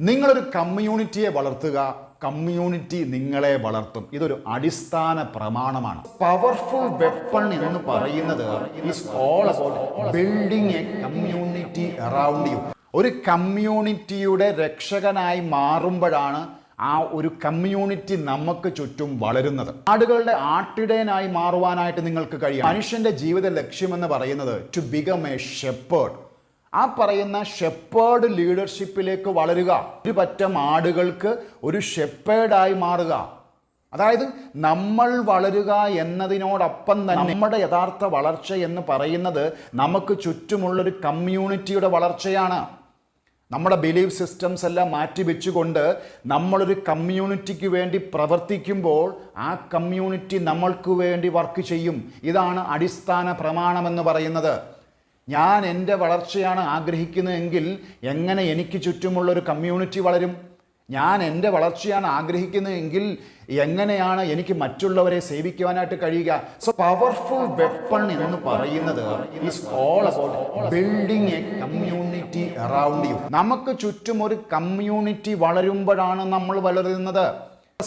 നിങ്ങളൊരു കമ്മ്യൂണിറ്റിയെ വളർത്തുക കമ്മ്യൂണിറ്റി നിങ്ങളെ വളർത്തും. ഇതൊരു അടിസ്ഥാന പ്രമാണമാണ്. പവർഫുൾ വെപ്പൺ എന്ന് പറയുന്നത് building a community around you ഒരു കമ്മ്യൂണിറ്റിയുടെ രക്ഷകനായി മാറുമ്പോഴാണ് ആ ഒരു കമ്മ്യൂണിറ്റി നമുക്ക് ചുറ്റും വളരുന്നത്. ആടുകളുടെ ആട്ടിടയനായി മാറുവാനായിട്ട് നിങ്ങൾക്ക് കഴിയും മനുഷ്യന്റെ ജീവിത ലക്ഷ്യമെന്ന് പറയുന്നത് ടു ബികം എ ഷെപ്പേർഡ് ആ പറയുന്ന ഷെപ്പേർഡ് ലീഡർഷിപ്പിലേക്ക് വളരുക. ഒരു പറ്റം ആടുകൾക്ക് ഒരു ഷെപ്പേർഡായി മാറുക. അതായത് നമ്മൾ വളരുക എന്നതിനോടൊപ്പം തന്നെ നമ്മുടെ യഥാർത്ഥ വളർച്ച എന്ന് പറയുന്നത് നമുക്ക് ചുറ്റുമുള്ളൊരു കമ്മ്യൂണിറ്റിയുടെ വളർച്ചയാണ്. നമ്മുടെ ബിലീഫ് സിസ്റ്റംസ് എല്ലാം മാറ്റി വെച്ചുകൊണ്ട് നമ്മളൊരു കമ്മ്യൂണിറ്റിക്ക് വേണ്ടി പ്രവർത്തിക്കുമ്പോൾ ആ കമ്മ്യൂണിറ്റി നമ്മൾക്ക് വേണ്ടി വർക്ക് ചെയ്യും. ഇതാണ് അടിസ്ഥാന പ്രമാണമെന്ന് പറയുന്നത്. ഞാൻ എന്റെ വളർച്ചയാണ് ആഗ്രഹിക്കുന്നതെങ്കിൽ എങ്ങനെ എനിക്ക് ചുറ്റുമുള്ള ഒരു കമ്മ്യൂണിറ്റി വളരും? ഞാൻ എന്റെ വളർച്ചയാണ് ആഗ്രഹിക്കുന്നതെങ്കിൽ എങ്ങനെയാണ് എനിക്ക് മറ്റുള്ളവരെ സേവിക്കുവാനായിട്ട് കഴിയുക? സോ പവർഫുൾ വെപ്പൺ എന്ന് പറയുന്നത് is all building a community around you നമുക്ക് ചുറ്റും ഒരു കമ്മ്യൂണിറ്റി വളരുമ്പോഴാണ് നമ്മൾ വളരുന്നത്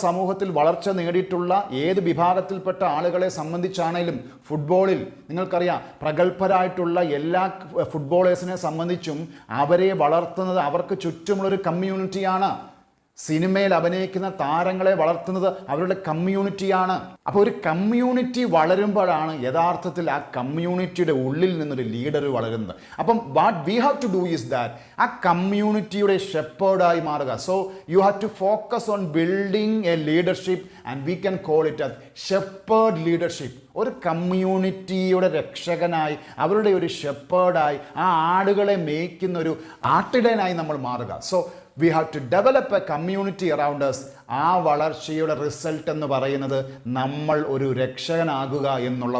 സമൂഹത്തിൽ വളർച്ച നേടിയിട്ടുള്ള ഏത് വിഭാഗത്തിൽപ്പെട്ട ആളുകളെ സംബന്ധിച്ചാണേലും ഫുട്ബോളിൽ നിങ്ങൾക്കറിയാം പ്രഗത്ഭരായിട്ടുള്ള എല്ലാ ഫുട്ബോളേഴ്സിനെ സംബന്ധിച്ചും അവരെ വളർത്തുന്നത് അവർക്ക് ചുറ്റുമുള്ളൊരു കമ്മ്യൂണിറ്റിയാണ്. സിനിമയിൽ അഭിനയിക്കുന്ന താരങ്ങളെ വളർത്തുന്നത് അവരുടെ കമ്മ്യൂണിറ്റിയാണ്. അപ്പോൾ ഒരു കമ്മ്യൂണിറ്റി വളരുമ്പോഴാണ് യഥാർത്ഥത്തിൽ ആ കമ്മ്യൂണിറ്റിയുടെ ഉള്ളിൽ നിന്നൊരു ലീഡർ വളരുന്നത്. അപ്പം what we have to do is that ആ കമ്മ്യൂണിറ്റിയുടെ ഷെപ്പേർഡായി മാറുക. So you have to focus on building a leadership and we can call it അത് ഷെപ്പേർഡ് ലീഡർഷിപ്പ് ഒരു കമ്മ്യൂണിറ്റിയുടെ രക്ഷകനായി അവരുടെ ഒരു ഷെപ്പേർഡായി ആ ആടുകളെ മേയ്ക്കുന്ന ഒരു ആട്ടിടനായി നമ്മൾ മാറുക. So we have to develop a community around us ആ വളർച്ചയുടെ റിസൾട്ട് എന്ന് പറയുന്നത് നമ്മൾ ഒരു രക്ഷകനാകുക എന്നുള്ളത്